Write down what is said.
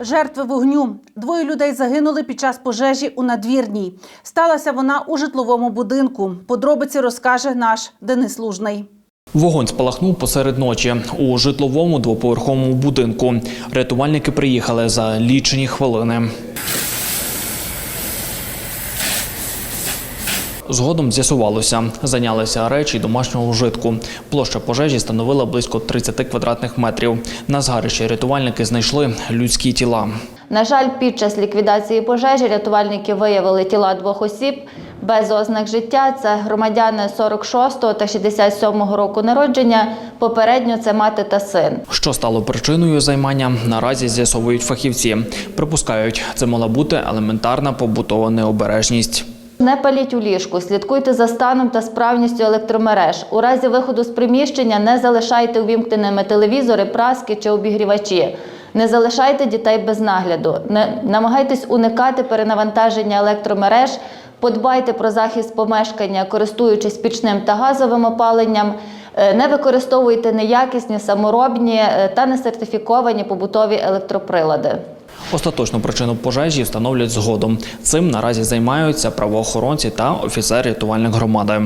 Жертви вогню. Двоє людей загинули під час пожежі у надвірній. Сталася вона у житловому будинку. Подробиці розкаже наш Денис Лужний. Вогонь спалахнув посеред ночі у житловому двоповерховому будинку. Рятувальники приїхали за лічені хвилини. Згодом з'ясувалося, зайнялися речі домашнього вжитку. Площа пожежі становила близько 30 квадратних метрів. На згарищі рятувальники знайшли людські тіла. На жаль, під час ліквідації пожежі рятувальники виявили тіла двох осіб без ознак життя. Це громадяни 46 та 67 року народження. Попередньо це мати та син. Що стало причиною займання, наразі з'ясовують фахівці. Припускають, це мала бути елементарна побутова необережність. Не паліть у ліжку, слідкуйте за станом та справністю електромереж. У разі виходу з приміщення не залишайте увімкненими телевізори, праски чи обігрівачі. Не залишайте дітей без нагляду. Не намагайтесь уникати перенавантаження електромереж. Подбайте про захист помешкання, користуючись пічним та газовим опаленням. Е, Не використовуйте неякісні, саморобні е, та несертифіковані побутові електроприлади. Остаточну причину пожежі встановлять згодом. Цим наразі займаються правоохоронці та офіцери рятувальних громади.